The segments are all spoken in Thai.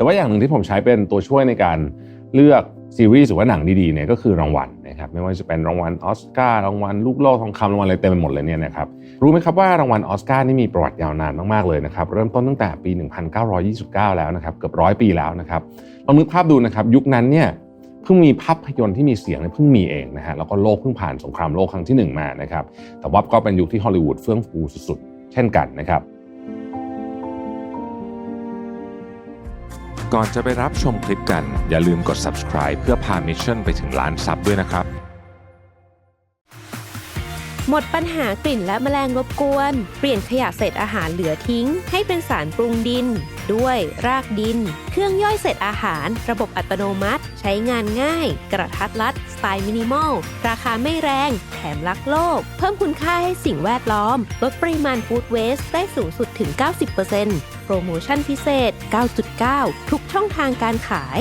แต่ว่าอย่างหนึ่งที่ผมใช้เป็นตัวช่วยในการเลือกซีรีส์หรือว่าหนังดีๆเนี่ยก็คือรางวัลนะครับไม่ว่าจะเป็นรางวัลออสการ์รางวัลลูกโลกทองคำรางวัลอะไรเต็มไปหมดเลยเนี่ยนะครับรู้ไหมครับว่ารางวัลออสการ์นี่มีประวัติยาวนานมากๆเลยนะครับเริ่มต้นตั้งแต่ปี 1929 แล้วนะครับเกือบร้อยปีแล้วนะครับลองนึกภาพดูนะครับยุคนั้นเนี่ยเพิ่งมีภาพยนตร์ที่มีเสียงเพิ่งมีเองนะฮะแล้วก็โลกเพิ่งผ่านสงครามโลกครั้งที่ 1 มานะครับแต่ว่าก็เป็นยุคที่ฮอลลีวูดเฟื่องฟูสุดๆ เช่นกันนะครับ ก่อนจะไปรับชมคลิปกัน อย่าลืมกด subscribe เพื่อพามิชชั่นไปถึงล้านซับด้วยนะครับ หมดปัญหากลิ่นและแมลงรบกวน เปลี่ยนขยะเศษอาหารเหลือทิ้ง ให้เป็นสารปรุงดิน ด้วย รากดิน เครื่องย่อยเศษอาหาร ระบบอัตโนมัติ ใช้งานง่าย กระทัดรัด สไตล์มินิมอล ราคาไม่แรง แถมรักโลก เพิ่มคุณค่าให้สิ่งแวดล้อม ลดปริมาณฟู้ดเวสต์ได้สูงสุดถึง 90%โปรโมชั่นพิเศษ 9.9 ทุกช่องทางการขาย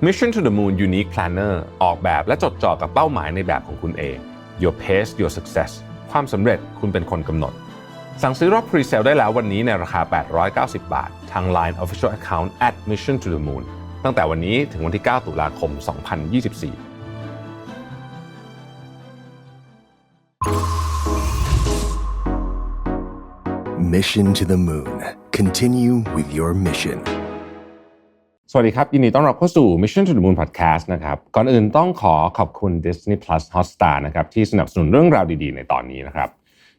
Mission to the Moon Unique Planner ออกแบบและจดจ่อกับเป้าหมายในแบบของคุณเอง Your pace your success ความสำเร็จคุณเป็นคนกำหนด สั่งซื้อรอบ Pre-sale ได้แล้ววันนี้ในราคา 890 บาท ทาง Line Official Account at Mission to the Moon ตั้งแต่วันนี้ถึงวันที่ 9 ตุลาคม 2024 Mission to the Moon. Continue with your mission. สวัสดีครับ ยินดีต้อนรับเข้าสู่ Mission to the Moon Podcast นะครับ ก่อนอื่นต้องขอขอบคุณ Disney Plus Hotstar นะครับที่สนับสนุนเรื่องราวดีๆ ในตอนนี้นะครับ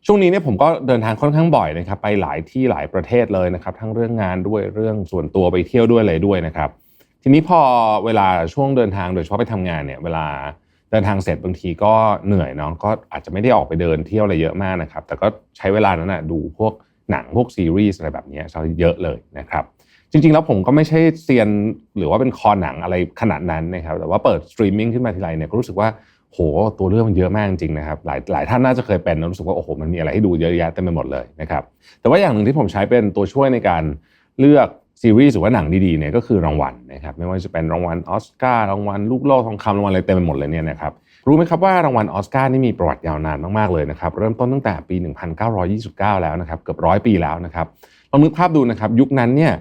ช่วงนี้เนี่ยผมก็เดินทางค่อนข้างบ่อยนะครับไปหลายที่หลายประเทศเลยนะครับ ทั้งเรื่องงานด้วยเรื่องส่วนตัวไปเที่ยวด้วยอะไรด้วยนะครับ ทีนี้พอเวลาช่วงเดินทางโดยเฉพาะไปทำงานเนี่ยเวลาเดินทางเสร็จบางทีก็เหนื่อยเนาะก็อาจจะไม่ได้ออกไปเดินเที่ยวอะไรเยอะมากนะครับแต่ก็ใช้เวลานั้นนะดูพวกหนังพวกซีรีส์อะไรแบบนี้ซะเยอะเลยนะครับ จริง ๆ แล้วผมก็ไม่ใช่เซียนหรือว่าเป็นคอหนังอะไรขนาดนั้นนะครับแต่ว่าเปิดสตรีมมิ่งขึ้นมาทีไรเนี่ยก็รู้สึกว่าโหตัวเรื่องมันเยอะมากจริงนะครับหลายหลายท่านน่าจะเคยเป็นรู้สึกว่าโอ้โหมันมีอะไรให้ดูเยอะแยะเต็มไปหมดเลยนะครับแต่ว่าอย่างหนึ่งที่ผมใช้เป็นตัวช่วยในการเลือกซีรีส์หรือว่าหนังดีๆเนี่ยก็คือรางวัลนะครับไม่ว่าจะเป็นรางวัลออสการ์รางวัลลูกโลกทองคำรางวัลอะไรเต็มไปหมดเลยเนี่ยนะครับรู้ไหมครับว่ารางวัลออสการ์นี่มีประวัติยาวนานมากๆเลยนะครับเริ่มต้นตั้งแต่ปี 1929 แล้วนะครับเกือบร้อยปีแล้วนะครับลองนึกภาพดูนะครับยุคนั้นเนี่ย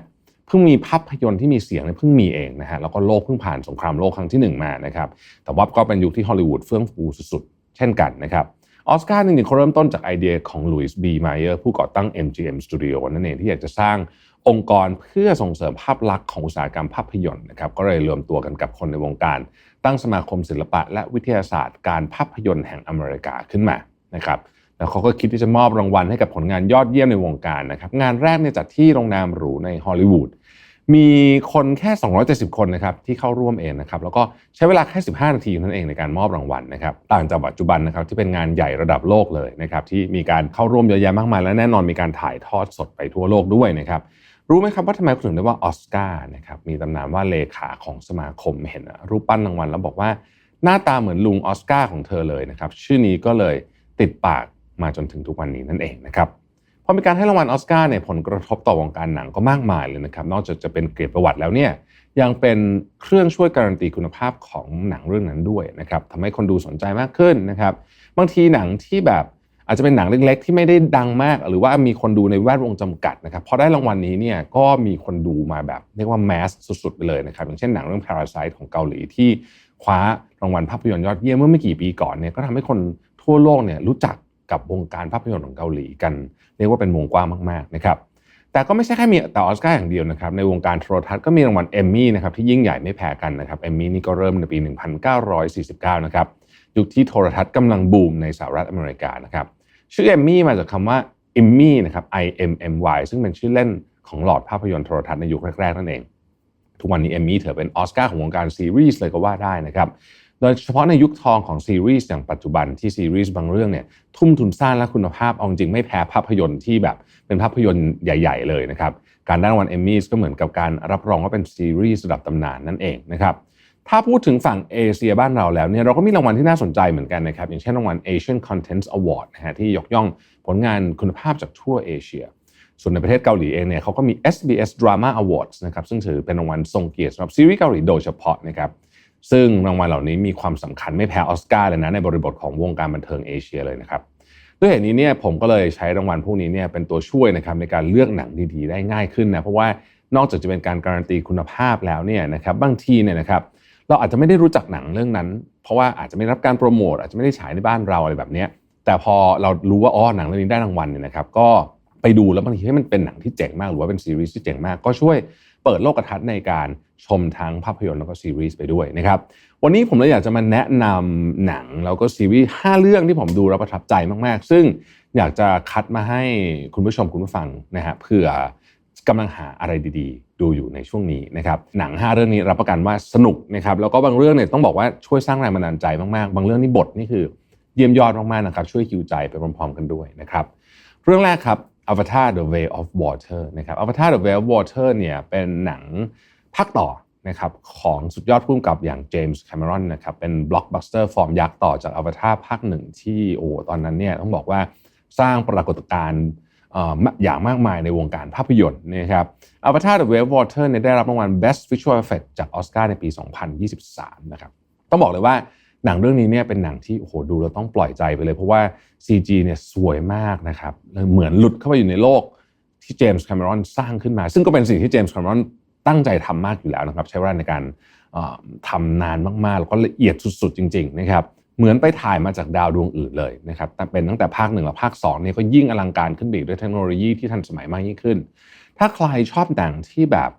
เพิ่งมีภาพยนตร์ที่มีเสียงเพิ่งมีเองนะฮะแล้วก็โลกเพิ่งผ่านสงครามโลกครั้งที่1มานะครับแต่ว่าก็เป็นยุคที่ฮอลลีวูดเฟื่องฟูสุดๆ เช่นกันนะครับออสการ์จริงๆเขาเริ่มต้นจากไอเดียของลุยส์บีมายเออร์ผู้ก่อตั้ง MGM Studio นั่นเองที่อยากจะสร้างองค์กรเพื่อส่งเสริมภาพลักษณ์ของอุตสาหกรรมภาพยนตร์นะครับก็เลยรวมตัวกันกับคนในวงการ ตั้งสมาคมศิลปะและวิทยาศาสตร์การภาพยนตร์แห่งอเมริกาขึ้นมานะครับ แล้วเขาก็คิดที่จะมอบรางวัลให้กับผลงานยอดเยี่ยมในวงการนะครับงานแรกเนี่ยจัดที่โรงแรมหรูในฮอลลีวูดมีคนแค่ 270 คนนะครับที่เข้าร่วมเองนะครับแล้วก็ใช้เวลาแค่ 15 นาทีเท่านั้นเองในการมอบรางวัลนะครับต่างจากปัจจุบันนะครับที่เป็นงานใหญ่ระดับโลกเลยนะครับที่มีการเข้าร่วมเยอะแยะมากมาย และแน่นอนมีการถ่ายทอดสดไปทั่วโลกด้วยนะครับรู้ไหมครับว่าทำไมถึงเรียกว่าออสการ์นะครับมีตำนานว่าเลขาของสมาคมเห็นรูปปั้นรางวัลแล้วบอกว่า หน้าตาเหมือนลุงออสการ์ของเธอเลยนะครับชื่อนี้ก็เลยติดปาก มาจนถึงทุกวันนี้นั่นเองนะครับพอมีการให้รางวัลออสการ์เนี่ยผลกระทบต่อวงการหนังก็มากมายเลยนะครับ นอกจากจะเป็นเกียรติประวัติแล้วเนี่ยยังเป็นเครื่องช่วยการันตีคุณภาพของหนังเรื่องนั้นด้วยนะครับทำให้คนดูสนใจมากขึ้นนะครับ บางทีหนังที่แบบอาจจะเป็นหนังเล็กๆ ที่ไม่ได้ดังมาก หรือว่ามีคนดูในแวดวงจำกัดนะครับพอได้รางวัลนี้เนี่ยก็มีคนดูมาแบบเรียกว่าแมสสุดๆ ไปเลยนะครับ อย่างเช่นหนังเรื่อง Parasite ของเกาหลีที่คว้ารางวัลภาพยนตร์ยอดเยี่ยมเมื่อไม่กี่ปีก่อนเนี่ยก็ทำให้คนทั่วโลกเนี่ยรู้จัก กับวงการภาพยนตร์ของเกาหลีกัน เรียกว่าเป็นวงกว้างมากๆนะครับแต่ก็ไม่ใช่แค่มีแต่ออสการ์อย่างเดียวนะครับในวงการโทรทัศน์ก็มีรางวัลเอมมี่นะครับที่ยิ่งใหญ่ไม่แพ้กันนะครับเอมมี่นี่ก็เริ่มในปี 1949 นะครับยุคที่โทรทัศน์กำลังบูมในสหรัฐอเมริกานะครับชื่อเอมมี่มาจากคำว่า e m m y นะครับ I M M Y ซึ่งเป็นชื่อเล่นของหลอดภาพยนตร์โทรทัศน์ในยุคแรกๆนั่นเอง ทุกวันนี้เอมมี่ถือเป็นออสการ์ของวงการซีรีส์เลยก็ว่าได้นะครับ โดยเฉพาะในยุคทองของซีรีส์อย่างปัจจุบันที่ซีรีส์บางเรื่องเนี่ยทุ่มทุนสร้างและคุณภาพเอาจริงไม่แพ้ภาพยนตร์ที่แบบเป็นภาพยนตร์ใหญ่ ๆ เลยนะครับการได้รางวัลเอมมี่ก็เหมือนกับการรับรองว่าเป็นซีรีส์ระดับตำนานนั่นเองนะครับถ้าพูดถึงฝั่งเอเชียบ้านเราแล้วเนี่ยเราก็มีรางวัลที่น่าสนใจเหมือนกันนะครับอย่างเช่นรางวัล Asian Content Award นะฮะที่ยกย่องผลงานคุณภาพจากทั่วเอเชีย ส่วนในประเทศเกาหลีเองเนี่ยเขาก็มี SBS Drama Awards นะครับซึ่งถือเป็นรางวัลทรงเกียรติสำหรับซีรีส์เกาหลีโดยเฉพาะนะครับ ซึ่งรางวัลเหล่านี้มีความสำคัญไม่แพ้ออสการ์เลยนะในบริบทของวงการบันเทิงเอเชียเลยนะครับด้วยเหตุนี้เนี่ยผมก็เลยใช้รางวัลพวกนี้เนี่ยเป็นตัวช่วยนะครับในการเลือกหนังดีๆ ได้ง่ายขึ้นนะเพราะว่านอกจากจะเป็นการการันตีคุณภาพแล้วเนี่ยนะครับบางทีเนี่ยนะครับเราอาจจะไม่ได้รู้จักหนังเรื่องนั้น เพราะว่าอาจจะไม่รับการโปรโมทอาจจะไม่ได้ฉายในบ้านเราอะไรแบบนี้แต่พอเรารู้ว่าอ๋อหนังเรื่องนี้ได้รางวัลเนี่ยนะครับก็ไปดูแล้วบางทีให้มันเป็นหนังที่เจ๋งมากหรือว่าเป็นซีรีส์ที่เจ๋งมากก็ช่วยเปิดโลกทัศน์ในการ ชมทั้งภาพยนตร์แล้วก็ซีรีส์ไปด้วยนะครับวันนี้ผมเลยอยากจะมาแนะนำหนังแล้วก็ซีรีส์5เรื่องที่ผมดูแล้วประทับใจมากๆ ซึ่งอยากจะคัดมาให้คุณผู้ชมคุณผู้ฟังนะฮะเผื่อกำลังหาอะไรดีๆ ดูอยู่ในช่วงนี้นะครับหนัง 5 เรื่องนี้รับประกันว่าสนุกนะครับแล้วก็บางเรื่องเนี่ยต้องบอกว่าช่วยสร้างแรงบันดาลใจมากๆ บางเรื่องนี่บทนี่คือเยี่ยมยอดมากๆนะครับช่วยคิวใจไปพร้อมๆกันด้วยนะครับเรื่องแรกครับ Avatar The Way of Water นะครับ Avatar The Way of Water เนี่ยเป็นหนัง ภาคต่อนะครับของสุดยอดผู้กำกับอย่างเจมส์แคมรอนนะครับเป็นบล็อกบัสเตอร์ฟอร์มยักษ์ต่อจาก Avatar ภาคหนึ่งที่โอ้ตอนนั้นเนี่ยต้องบอกว่าสร้างปรากฏการณ์อย่างมากมายในวงการภาพยนตร์นะครับ Avatar The Way of Water เนี่ยได้รับรางวัล Best Visual Effect จากออสการ์ในปี 2023 นะครับต้องบอกเลยว่าหนังเรื่องนี้เนี่ยเป็นหนังที่โอ้โหดูแล้วต้องปล่อยใจไปเลย เพราะว่า CG เนี่ยสวยมากนะครับเหมือนหลุดเข้าไปอยู่ในโลกที่เจมส์แคมรอนสร้างขึ้นมา ซึ่งก็เป็นสิ่งที่เจมส์แคมรอน ตั้งใจทำมากอยู่แล้วนะครับ ใช้เวลาในการทำนานมากๆ แล้วก็ละเอียดสุดๆ จริง ๆ นะครับ เหมือนไปถ่ายมาจากดาวดวงอื่นเลยนะครับแต่เป็นตั้งแต่ภาคหนึ่งและภาค2เนี่ยก็ยิ่งอลังการขึ้นไปด้วยเทคโนโลยีที่ทันสมัยมากยิ่งขึ้น ถ้าใครชอบหนังที่แบบ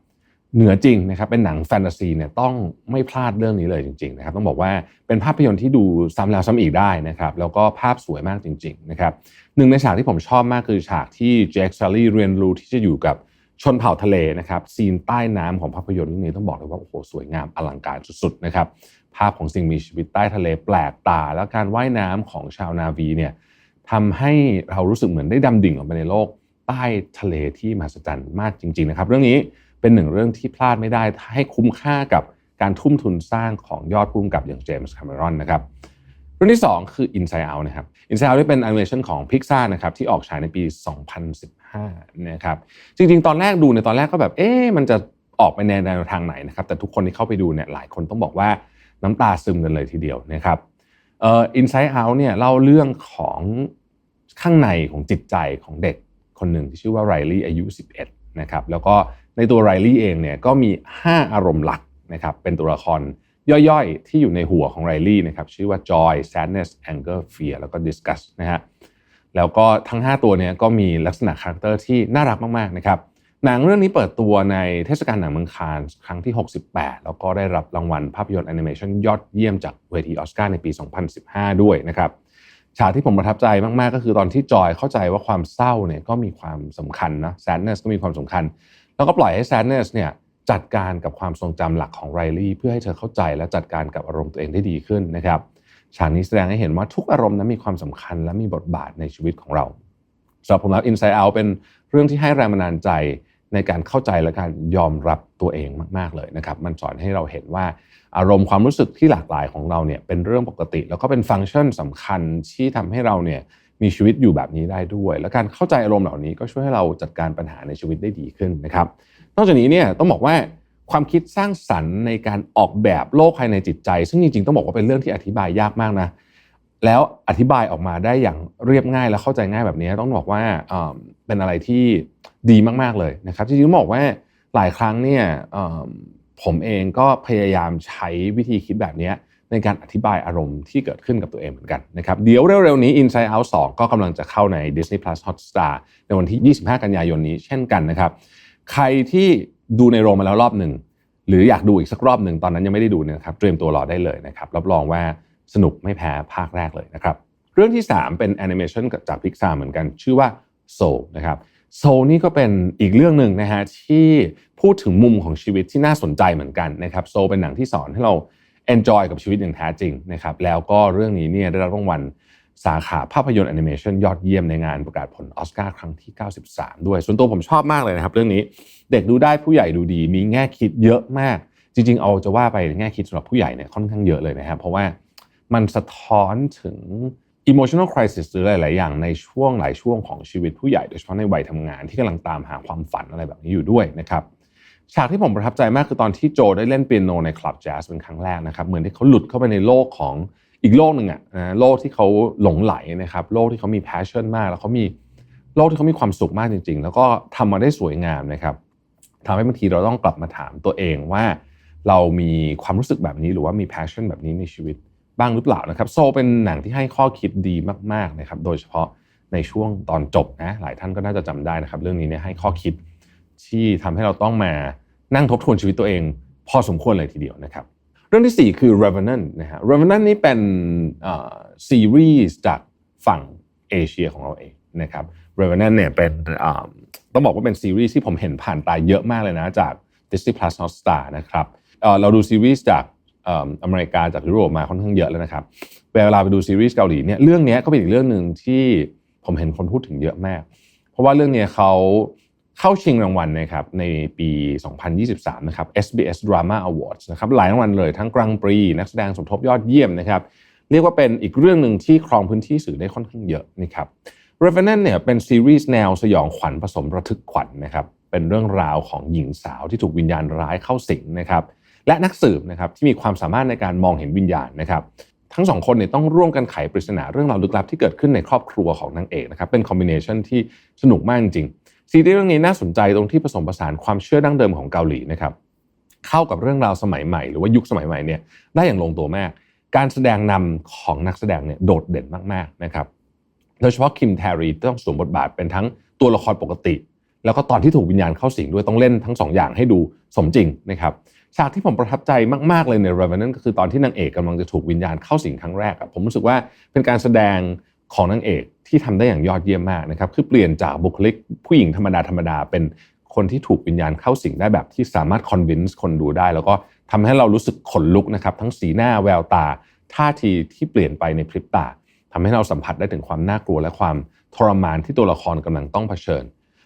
เหนือจริงนะครับเป็นหนังแฟนตาซีเนี่ยต้องไม่พลาดเรื่องนี้เลยจริงๆนะครับต้องบอกว่าเป็นภาพยนตร์ที่ดูซ้ำแล้วซ้ำอีกได้นะครับแล้วก็ภาพสวยมากจริงๆนะครับหนึ่งในฉากที่ผมชอบมากคือฉากที่แจ็คซารีเรียนรู้ที่จะอยู่กับ ชนเผ่าทะเลนะครับซีนใต้น้ำของภาพยนตร์เรื่องนี้ต้องบอกเลยว่าโอ้โหสวยงามอลังการสุดๆนะครับภาพของสิ่งมีชีวิตใต้ทะเลแปลกตา แล้วการว่ายน้ำของชาวนาวีเนี่ยทำให้เรารู้สึกเหมือนได้ดำดิ่งลงไปในโลกใต้ทะเลที่มหัศจรรย์มากจริง ๆนะครับ เรื่องนี้เป็นหนึ่งเรื่องที่พลาดไม่ได้ให้คุ้มค่ากับการทุ่มทุนสร้างของยอดพุ่มกับอย่างเจมส์คาเมรอนนะครับ เรื่องที่ 2 คือ Inside Out นะครับ Inside Out ที่เป็นแอนิเมชันของ Pixar นะครับที่ออกฉายในปี 2015 นะครับ จริงๆ ตอนแรกดูในตอนแรกก็แบบ เอ๊ะมันจะออกไปในแนวทางไหนนะครับ แต่ทุกคนที่เข้าไปดูเนี่ยหลายคนต้องบอกว่าน้ำตาซึมกันเลยทีเดียวนะครับเอ่อ Inside Out เนี่ยเล่าเรื่องของข้างในของจิตใจของเด็กคนหนึ่งที่ชื่อว่าไรลี่อายุ 11 นะครับ แล้วก็ในตัวไรลี่เองเนี่ยก็มี 5 อารมณ์หลักนะครับเป็นตัวละคร ย่อยๆ ที่อยู่ในหัวของไรลี่นะครับชื่อว่า joy sadness anger fear แล้วก็ disgust นะฮะแล้วก็ทั้ง 5 ตัวเนี่ยก็มีลักษณะคาแรคเตอร์ที่น่ารักมากๆนะครับหนังเรื่องนี้เปิดตัวในเทศกาลหนังเมืองคานส์ครั้งที่ 68 แล้วก็ได้รับรางวัลภาพยนตร์แอนิเมชันยอดเยี่ยมจากเวทีออสการ์ในปี 2015 ด้วยนะครับฉากที่ผมประทับใจมาก ๆ ก็คือตอนที่จอยเข้าใจว่าความเศร้าเนี่ยก็มีความสำคัญนะ sadness ก็มีความสำคัญ แล้วก็ปล่อยให้ sadness เนี่ย จัดการกับความทรงจำหลักของไรลี่เพื่อให้เธอเข้าใจและจัดการกับอารมณ์ตัวเองได้ดีขึ้นนะครับฉากนี้แสดงให้เห็นว่าทุกอารมณ์นั้นมีความสำคัญและมีบทบาทในชีวิตของเราสำหรับผมแล้ว Inside Out เป็นเรื่องที่ให้แรงบันดาลใจในการเข้าใจและการยอมรับตัวเองมากๆเลยนะครับ มันสอนให้เราเห็นว่าอารมณ์ความรู้สึกที่หลากหลายของเราเนี่ยเป็นเรื่องปกติ แล้วก็เป็นฟังก์ชันสำคัญที่ทำให้เราเนี่ยมีชีวิตอยู่แบบนี้ได้ด้วย และการเข้าใจอารมณ์เหล่านี้ก็ช่วยให้เราจัดการปัญหาในชีวิตได้ดีขึ้นนะครับ นอกจากนี้เนี่ยต้องบอกว่าความคิดสร้างสรรค์ในการออกแบบโลกภายในจิตใจ ซึ่งจริงๆต้องบอกว่าเป็นเรื่องที่อธิบายยากมากนะแล้วอธิบายออกมาได้อย่างเรียบง่ายและเข้าใจง่ายแบบนี้ต้องบอกว่าเป็นอะไรที่ดีมากๆเลยนะครับจริงๆต้องบอกว่าหลายครั้งเนี่ยผมเองก็พยายามใช้วิธีคิดแบบนี้ในการอธิบายอารมณ์ที่เกิดขึ้นกับตัวเองเหมือนกันนะครับเดี๋ยวเร็วๆนี้ Inside Out 2 ก็กำลังจะเข้าใน Disney Plus Hotstar ในวันที่ 25 กันยายนนี้เช่นกันนะครับ ใครที่ดูในโรงมาแล้วรอบหนึ่งหรืออยากดูอีกสักรอบหนึ่งตอนนั้นยังไม่ได้ดูเนี่ยครับเตรียมตัวรอได้เลยนะครับรับรองว่าสนุกไม่แพ้ภาคแรกเลยนะครับเรื่องที่ 3 เป็นแอนิเมชันจากพิกซาเหมือนกัน ชื่อว่า Soul นะครับ Soul นี่ก็เป็นอีกเรื่องหนึ่งนะฮะที่พูดถึงมุมของชีวิตที่น่าสนใจเหมือนกันนะครับ Soul เป็นหนังที่สอนให้เรา enjoy กับชีวิตอย่างแท้จริงนะครับแล้วก็เรื่องนี้เนี่ยได้รับรางวัล สาขาภาพยนตร์แอนิเมชันยอดเยี่ยมในงานประกาศผลออสการ์ครั้งที่ 93 ด้วย ส่วนตัวผมชอบมากเลยนะครับ เรื่องนี้เด็กดูได้ผู้ใหญ่ดูดี มีแง่คิดเยอะมาก จริง ๆ เอาจะว่าไปแง่คิดสำหรับผู้ใหญ่เนี่ยค่อนข้างเยอะเลยนะครับเพราะว่ามันสะท้อนถึง emotional crisis หรือหลาย ๆ อย่างในช่วงหลายช่วงของชีวิตผู้ใหญ่โดยเฉพาะในวัยทำงานที่กำลังตามหาความฝันอะไรแบบนี้อยู่ด้วยนะครับฉากที่ผมประทับใจมากคือตอนที่โจได้เล่นเปียโนในคลับแจ๊สเป็นครั้งแรกนะครับเหมือนที่เขาหลุดเข้าไปในโลกของ อีกโลกหนึ่งอะนะโลกที่เขาหลงไหลนะครับ โลกที่เขามี passion มาก แล้วเขามีโลกที่เขามีความสุขมากจริง ๆ แล้วก็ทำมาได้สวยงามนะครับทำให้บางทีเราต้องกลับมาถามตัวเองว่า เรามีความรู้สึกแบบนี้หรือว่ามี passion แบบนี้ในชีวิตบ้างหรือเปล่านะครับ โซเป็นหนังที่ให้ข้อคิดดีมากๆนะครับโดยเฉพาะในช่วงตอนจบนะหลายท่านก็น่าจะจำได้นะครับ เรื่องนี้เนี่ยให้ข้อคิดที่ทำให้เราต้องมานั่งทบทวนชีวิตตัวเอง พอสมควรเลยทีเดียวนะครับ เรื่องที่ 4 คือ Revenant นะฮะ Revenant นี่เป็นซีรีส์จากฝั่งเอเชียของเราเองนะครับ Revenant เนี่ยเป็นต้องบอกว่าเป็นซีรีส์ที่ผมเห็นผ่านตาเยอะมากเลยนะจาก Disney Plus Hotstar นะครับเเราดูซีรีส์จากเอ่ออเมริกาจากยุโรปมาค่อนข้างเยอะแล้วนะครับเวลาไปดูซีรีส์เกาหลีเนี่ยเรื่องนี้ก็เป็นอีกเรื่องหนึ่งที่ผมเห็นคนพูดถึงเยอะมาก เพราะว่าเรื่องนี้เขา เข้าชิงรางวัลนะครับในปี 2023 นะครับ SBS Drama Awards นะครับหลายรางวัลเลยทั้งกรังปรี นักแสดงสมทบยอดเยี่ยมนะครับเรียกว่าเป็นอีกเรื่องหนึ่งที่ครองพื้นที่สื่อได้ค่อนข้างเยอะนะครับ Revenant เนี่ยเป็นซีรีส์แนวสยองขวัญผสมระทึกขวัญนะครับเป็นเรื่องราวของหญิงสาวที่ถูกวิญญาณร้ายเข้าสิงนะครับและนักสืบนะครับที่มีความสามารถในการมองเห็นวิญญาณนะครับทั้งสองคนเนี่ยต้องร่วมกันไขปริศนาเรื่องราวลึกลับที่เกิดขึ้นในครอบครัวของนางเอกนะครับเป็นคอมบิเนชันที่สนุกมากจริง ซีรีส์เรื่องนี้น่าสนใจตรงที่ผสมผสานความเชื่อดั้งเดิมของเกาหลีนะครับเข้ากับเรื่องราวสมัยใหม่ หรือว่ายุคสมัยใหม่เนี่ยได้อย่างลงตัวมาก การแสดงนำของนักแสดงเนี่ยโดดเด่นมากๆนะครับโดยเฉพาะคิมแทรีต้องสวมบทบาทเป็นทั้งตัวละครปกติ แล้วก็ตอนที่ถูกวิญญาณเข้าสิงด้วยต้องเล่นทั้งสองอย่างให้ดูสมจริงนะครับฉากที่ผมประทับใจมากๆเลยใน Revenant ก็คือตอนที่นางเอกกำลังจะถูกวิญญาณเข้าสิงครั้งแรกผมรู้สึกว่าเป็นการแสดงของนางเอก ที่ทำได้อย่างยอดเยี่ยมมากนะครับ คือเปลี่ยนจากบุคลิกผู้หญิงธรรมดาธรรมดาเป็นคนที่ถูกวิญญาณเข้าสิงได้แบบที่สามารถ convince คนดูได้ แล้วก็ทำให้เรารู้สึกขนลุกนะครับ ทั้งสีหน้าแววตา ท่าทีที่เปลี่ยนไปในพริบตาทำให้เราสัมผัสได้ถึงความน่ากลัวและความทรมานที่ตัวละครกำลังต้องเผชิญ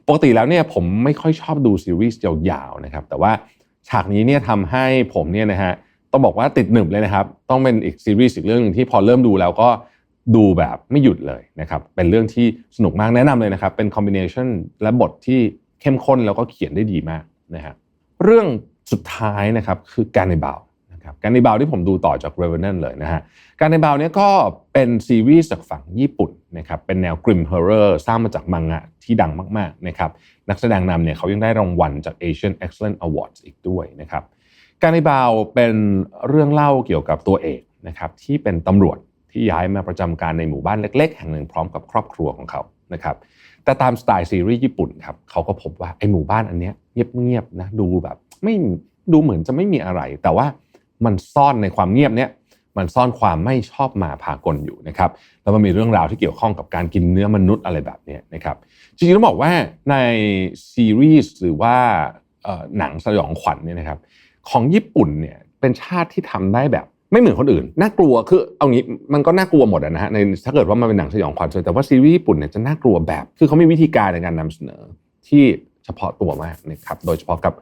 ปกติแล้วเนี่ยผมไม่ค่อยชอบดูซีรีส์ยาวๆนะครับ แต่ว่าฉากนี้เนี่ยทำให้ผมเนี่ยนะฮะต้องบอกว่าติดหนึบเลยนะครับ ต้องเป็นอีกซีรีส์อีกเรื่องหนึงที่พอเริ่มดูแล้วก็ ดูแบบไม่หยุดเลยนะครับ เป็นเรื่องที่สนุกมากแนะนำเลยนะครับ เป็นคอมบิเนชันและบทที่เข้มข้นแล้วก็เขียนได้ดีมากนะฮะเรื่องสุดท้ายนะครับคือการในบาวนะครับการในบาวที่ผมดูต่อจาก Revenant เลยนะฮะการในบาวเนี่ยก็เป็นซีรีส์จากฝั่งญี่ปุ่นนะครับเป็นแนวกริมฮอร์เรอร์สร้างมาจากมังงะที่ดังมากๆนะครับนักแสดงนำเนี่ยเขายังได้รางวัลจาก Asian Excellent Awards อีกด้วยนะครับการในบาวเป็นเรื่องเล่าเกี่ยวกับตัวเอกนะครับที่เป็นตำรวจ ที่ย้ายมาประจำการในหมู่บ้านเล็ก ๆ แห่งหนึ่งพร้อมกับครอบครัวของเขานะครับแต่ตามสไตล์ซีรีส์ญี่ปุ่นครับเขาก็พบว่าไอ้หมู่บ้านอันเนี้ยเงียบๆนะดูแบบไม่ดูเหมือนจะไม่มีอะไร แต่ว่ามันซ่อนในความเงียบเนี้ยมันซ่อนความไม่ชอบมาพากลอยู่นะครับแล้วมันมีเรื่องราวที่เกี่ยวข้องกับการกินเนื้อมนุษย์อะไรแบบนี้นะครับจริงๆต้องบอกว่าในซีรีส์หรือว่าหนังสยองขวัญเนี่ยนะครับของญี่ปุ่นเนี่ยเป็นชาติที่ทำได้แบบ ไม่เหมือนคนอื่น น่ากลัวคือเอางี้มันก็น่ากลัวหมดนะฮะในถ้าเกิดว่ามันเป็นหนังสยองขวัญแต่ว่าซีรีส์ญี่ปุ่นเนี่ยจะน่ากลัวแบบ คือเขามีวิธีการในการนำเสนอที่เฉพาะตัวมากนะครับโดยเฉพาะกับ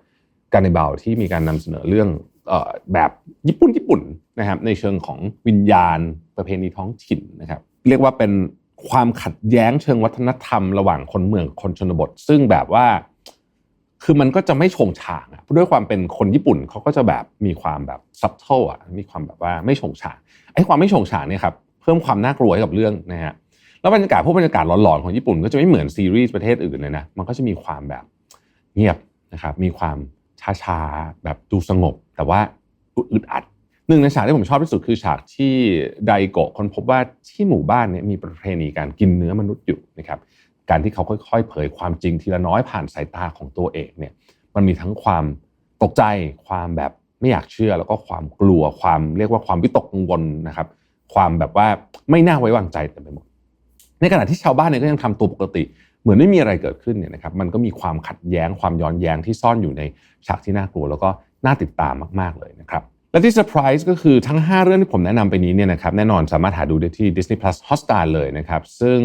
การในเบาที่มีการนำเสนอเรื่องออแบบญี่ปุ่นญี่ปุ่นนะครับในเชิงของวิญญาณประเพณีท้องถิ่นนะครับ เรียกว่าเป็นความขัดแย้งเชิงวัฒนธรรมระหว่างคนเมืองคนชนบท ซึ่งแบบว่า คือมันก็จะไม่ชงฉางอะด้วยความเป็นคนญี่ปุ่นเขาก็จะแบบมีความแบบซับเทลอะมีความแบบว่าไม่ชงฉางไอ้ความไม่ชงฉางเนี่ยครับเพิ่มความน่ากลัวให้กับเรื่องนะฮะแล้วบรรยากาศพวกบรรยากาศหลอนๆของญี่ปุ่นก็จะไม่เหมือนซีรีส์ประเทศอื่นเลยนะมันก็จะมีความแบบเงียบนะครับมีความช้าๆแบบดูสงบ แต่ว่าอึดอัดหนึ่งในฉากที่ผมชอบที่สุดคือฉากที่ไดโกะค้นพบว่าที่หมู่บ้านเนี่ยมีประเพณีการกินเนื้อมนุษย์อยู่นะครับ การที่เขาค่อยๆ เผยความจริงทีละน้อยผ่านสายตาของตัวเอกเนี่ยมันมีทั้งความตกใจความแบบไม่อยากเชื่อแล้วก็ความกลัวความเรียกว่าความวิตกกังวลนะครับ ความแบบว่าไม่น่าไว้วางใจเต็มไปหมด ในขณะที่ชาวบ้านเนี่ยก็ยังทำตัวปกติ เหมือนไม่มีอะไรเกิดขึ้นเนี่ยนะครับมันก็มีความขัดแย้งความย้อนแย้งที่ซ่อนอยู่ในฉากที่น่ากลัว แล้วก็น่าติดตามมาก ๆเลยนะครับ และที่เซอร์ไพรส์ก็คือทั้ง 5 เรื่องที่ผมแนะนำไปนี้เนี่ยนะครับแน่นอนสามารถหาดูได้ที่ Disney Plus Hotstar เลยนะครับ ซึ่ง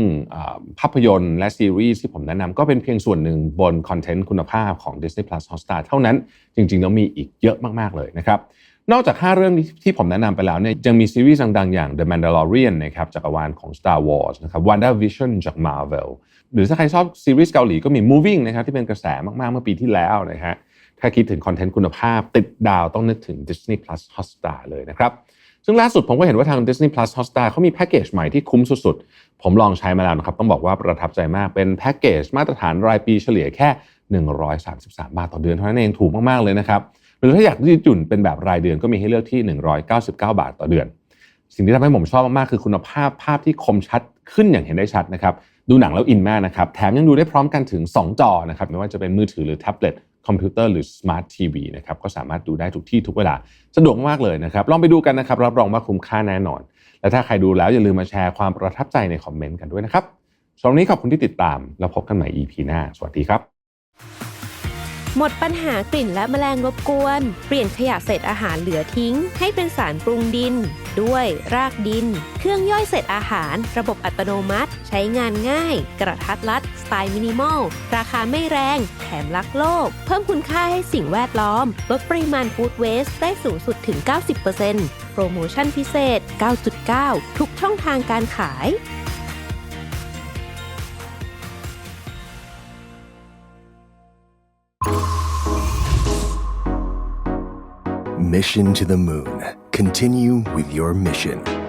ภาพยนตร์และซีรีส์ที่ผมแนะนำก็เป็นเพียงส่วนหนึ่งบนคอนเทนต์คุณภาพของ Disney Plus Hotstar เท่านั้นจริงๆแล้วมีอีกเยอะมากๆเลยนะครับ นอกจาก 5 เรื่องที่ผมแนะนำไปแล้วเนี่ยยังมีซีรีส์ดังๆ อย่าง The Mandalorian นะครับจักรวาลของ Star Wars นะครับ WandaVision จาก Marvel หรือถ้าใครชอบซีรีส์เกาหลีก็มี Moving นะครับที่เป็นกระแสมากๆเมื่อปีที่แล้วนะฮะ ถ้าคิดถึงคอนเทนต์คุณภาพ ติดดาวต้องนึกถึง Disney Plus Hotstar เลยนะครับ ซึ่งล่าสุดผมก็เห็นว่าทาง Disney Plus Hotstar เขามีแพ็กเกจใหม่ที่คุ้มสุดๆ ผมลองใช้มาแล้วนะครับ ต้องบอกว่าประทับใจมากเป็นแพ็กเกจมาตรฐานรายปีเฉลี่ยแค่ 133 บาทต่อเดือนเท่านั้นเองถูกมากๆเลยนะครับหรือถ้าอยากยืดหยุ่นเป็นแบบรายเดือนก็มีให้เลือกที่ 199 บาทต่อเดือน สิ่งที่ทำให้ผมชอบมากๆคือคุณภาพภาพที่คมชัดขึ้นอย่างเห็นได้ชัดนะครับดูหนังแล้วอินมากนะครับแถมยังดูได้พร้อมกันถึง 2 จอนะครับไม่ว่าจะเป็นมือถือหรือแท็บเล็ต คอมพิวเตอร์หรือสมาร์ททีวีนะครับก็สามารถดูได้ทุกที่ทุกเวลาสะดวกมากเลยนะครับ ลองไปดูกันนะครับ รับรองว่าคุ้มค่าแน่นอน และถ้าใครดูแล้วอย่าลืมมาแชร์ความประทับใจในคอมเมนต์กันด้วยนะครับสำหรับนี้ขอบคุณที่ติดตาม แล้วพบกันใหม่ EP หน้า สวัสดีครับ หมดปัญหากลิ่นและแมลงรบกวน เปลี่ยนขยะเศษอาหารเหลือทิ้ง ให้เป็นสารปรุงดิน ด้วย รากดิน เครื่องย่อยเศษอาหาร ระบบอัตโนมัติ ใช้งานง่าย กระทัดรัด สไตล์มินิมอล ราคาไม่แรง แถมรักโลก เพิ่มคุณค่าให้สิ่งแวดล้อม ลดปริมาณฟู้ดเวสต์ได้สูงสุดถึง 90%โปรโมชั่นพิเศษ 9.9 ทุกช่องทางการขาย Mission to the Moon. Continue with your mission.